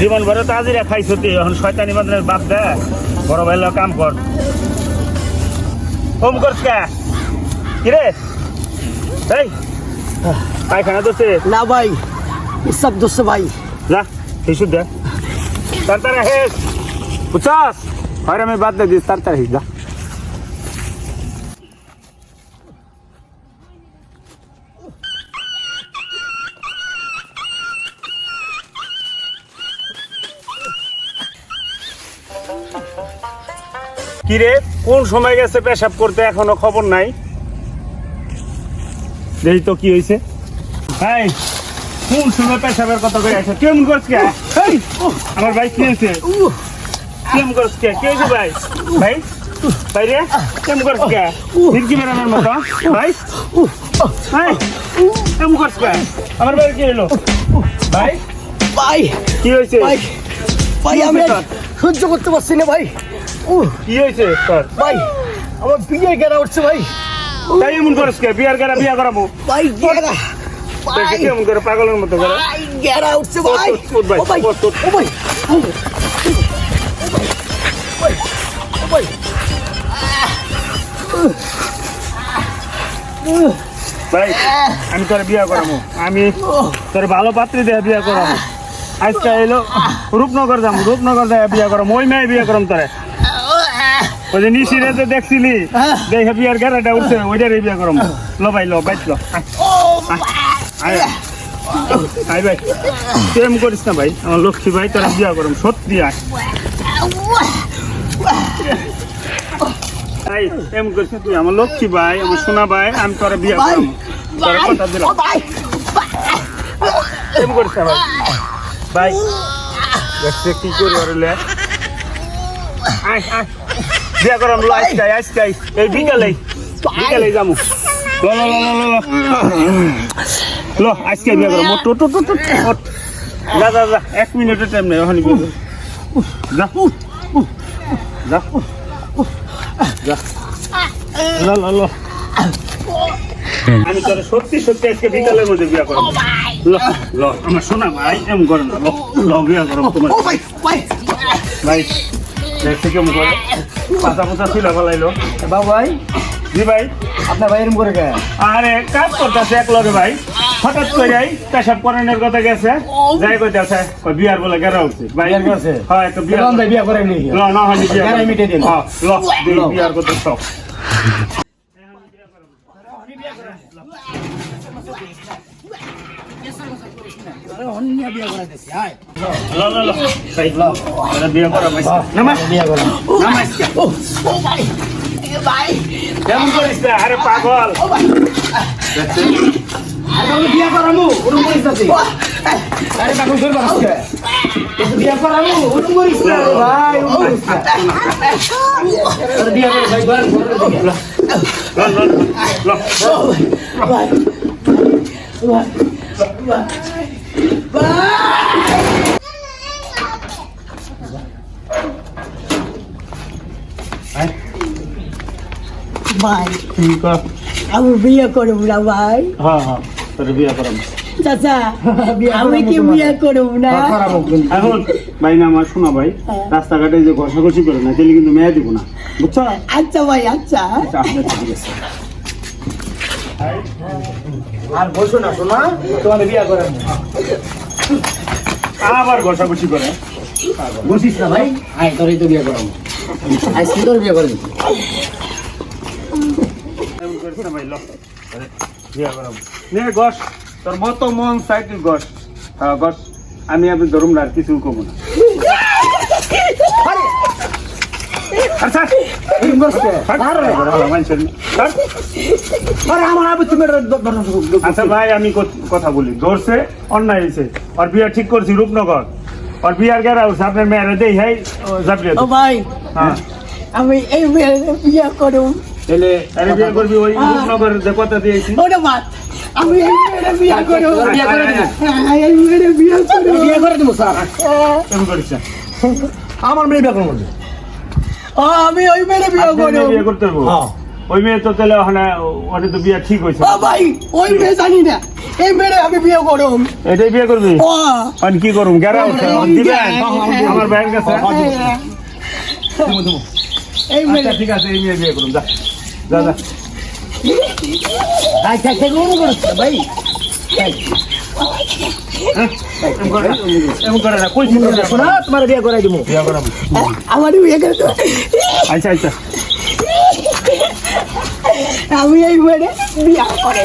জীবন ভরে তো আজিরা খাইছো তুই এখন শয়তানি বান্ধবের বাপ দে। বড় ভাই কাম কর। হোম করছ কে? কিরে? এই পায়খানা দোষে না ভাই সব দোষ ভাই। যা হিসু দে। তাড়াতাড়ি হেস বুঝছস? হয় আমি বাদ দে দিস তাড়াতাড়ি হিস কিরে কোন সময় গেছে পেশাব করতে? এখনও খবর নাই। দেখি তো কি হয়েছে। হাই কোন সময় পেশাবের কথা কই আছে কেমন করছ কে? এই, আমার ভাই কি হয়েছে? কেমন করছ কে? কে হয়েছে ভাই? ভাই? ভাই রে কেমন করছ কে? ফিরকি বেড়ানোর মতো ভাই? ভাই কেমন করছ কে? আমার ভাই কি হলো ভাই? ভাই কি হয়েছে? ভাই ভাই আমি সহ্য করতে পারছি না ভাই। কি হয়েছে তোর ভাই আমার বিয়ে গেরা উঠছে ভাই। তাই এমন করছ কে? বিয়ার গেরা বিয়া করাবো ভাই গেরা। কেমন করে পাগলের মতো করে। ভাই গেরা উঠছে ভাই। ওঠ, ওঠ, ওঠ ভাই, ও ভাই ওঠ, ওঠ। ও ভাই ও ভাই ভাই ভাই আমি তোর বিয়া করাবো আমি তোর ভালো পাত্রী দিয়ে বিয়া করাবো আজকে এলো রূপনগর যাব রূপনগর দিয়ে বিয়া করাবো ওই মেয়ে বিয়া করাম তোরে। ওই যে নিশিরে যে দেখছিলি দেখে বিয়ার গেরাটা উঠছে ওইটারে বিয়া করাম। লো ভাই লো বাইত লো। আয়। ভাই। প্রেম করিস না ভাই আমার লক্ষ্মী ভাই তোরা বিয়া করাম সত্যি আয়। আয় প্রেম করিস তুই আমার লক্ষ্মী ভাই আমার সোনা ভাই আমি তোরা বিয়া ভাই করাম। তোরা কথা দিলাম। ভাই প্রেম করিস না ভাই। ভাই দেখছে কি করি ওর লে। আয় আয়। বিয়া করাম লো আজকে আয়, আজকে আয়। এই বিকালে বিকালে যামু। লো লো লো লো লো লো। লো আজকে বিয়া করাম। ওঠ ওঠ ওঠ, ওঠ যা যা যা এক মিনিটের টাইম নেই ওখানে বিয়া। যা যা যা। লো লো লো। আমি তোর সত্যি সত্যি আজকে বিকালের মধ্যে বিয়া করব। ল ল আমার শোনা ভাই এমন করে না ল ল বিয়া করব তোমার। ভাই। ভাই। কেমন করে। পাতা পাতা ছিল ফেলাইলো বাবু ভাই? জি ভাই। আপনার ভাই এরম করে কে? আরে কাজ করতেছে এক লগে ভাই। হঠাৎ করে যাই পেশাব করানোর কথা গেছে। যাই কইতেছে কই বিয়ার বলে গেরা উঠছে ভাই বিয়ার করছে? হয় তো বিয়ার ভাই বিয়ে করে নি ল না হয়নি বিয়ার গেরাই মিটিয়ে দিন। হ্যাঁ, ল বিয়ার করতে সব আরে বিয়ে বিয়া বিয়ে পাগল বিয়ে করামু ওরম করিস না আরে কাকু ধরে বাসকে বিয়ে করামু ওরম করিস না ভাই ওরম করিস না আরে করে ভাই ঘরে ঘরে দিকে ল ল ল ও ভাই ভাই ভাই ভাই ঠিক আছে আমি বিয়ে করব না ভাই হ্যাঁ হ্যাঁ তোর বিয়া করাম চাচা আমি কি বিয়ে করব না? এখন ভাই না আমার শোনা ভাই রাস্তাঘাটে যে ঘষাঘষি করে না তাহলে কিন্তু মেয়ে দিব না। বুঝছ? আচ্ছা ভাই আচ্ছা। আচ্ছা, আপনার ঠিক আছে। আর বসো না শোনা। তোমার বিয়ে করে আবার ঘষাঘষি করে। বসিস না ভাই? আয় তোরই তো বিয়ে করাবো। আজকে তোর বিয়ে করবি এমন করিস না ভাই ল আরে, বিয়া করাম নে গস তোর মতো মন চাই তুই গস গস আমি আপনি ধরুম না আর কিছু কমো না। আচ্ছা ভাই আমি কথা বলি। ধরছে অন্যায় হয়েছে আর বিয়া ঠিক করছি রূপনগর। আর বিয়ার গেরা হচ্ছে আপনার মেয়েরা দেই হাই যাবি ও ভাই হ্যাঁ। আমি এই বিয়ে বিয়ে করব তাহলে আরে বিয়া করবি ওই রূপনগর যে কথা দিয়েছি। ওটা বাদ আমি এই মেয়ের বিয়ে করব বিয়ে করে দিবো। হ্যাঁ, এই মেয়ের বিয়ে করব বিয়ে করে দেবো স্যার। এমন করিস আমার মেয়ে বিয়ে করব আমি ওই মেয়ের বিয়ে করব। বিয়ে করতে হব ওই মেয়ে তো তাহলে ওখানে ওটা তো বিয়ে ঠিক হয়েছে। ও ভাই ওই মেয়ে জানি না। এই মেয়ে আমি বিয়ে করুম এটাই বিয়ে করবি? আর কি করুম গেরা আছে দিবেন? আমার ব্যাংক আছে। এই মেয়ে আচ্ছা ঠিক আছে এই মেয়ে বিয়ে করুম যা যা। ভাই করে করে তোমার বিয়ে করাই করাম আমার বিয়ে করতে আচ্ছা আচ্ছা। আমি এই বিয়ে করে।